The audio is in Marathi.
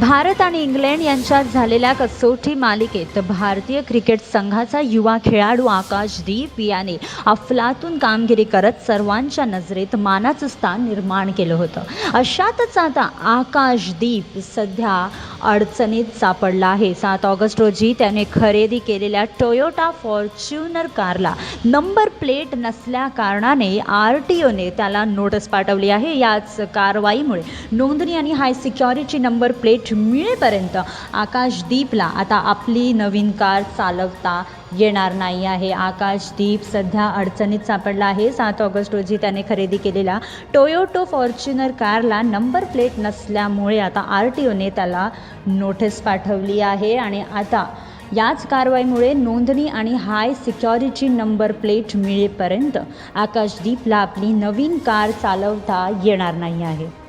भारत आणि इंग्लंड यांच्यात झालेल्या कसोटी मालिकेत भारतीय क्रिकेट संघाचा युवा खेळाडू आकाशदीप याने अफलातून कामगिरी करत सर्वांच्या नजरेत मानाचं स्थान निर्माण केलं होतं. अशातच आता आकाशदीप सध्या अडचणीत सापडला आहे. सात ऑगस्ट रोजी त्याने खरेदी केलेल्या टोयोटा फॉर्च्युनर कारला नंबर प्लेट नसल्या कारणाने आर टी ओने त्याला नोटीस पाठवली आहे. याच कारवाईमुळे नोंदणी आणि हाय सिक्युरिटी नंबर प्लेट मिळेपर्यंत आकाशदीपला आता आपली नवीन कार चालवता येणार नाही आहे. आकाशदीप सध्या अडचणीत सापडला आहे. सात ऑगस्ट रोजी त्याने खरेदी केलेल्या टोयोटो फॉर्च्युनर कारला नंबर प्लेट नसल्यामुळे आता आर टी ओने त्याला नोटीस पाठवली आहे. आणि आता याच कारवाईमुळे नोंदणी आणि हाय सिक्युरिटी नंबर प्लेट मिळेपर्यंत आकाशदीपला आपली नवीन कार चालवता येणार नाही आहे.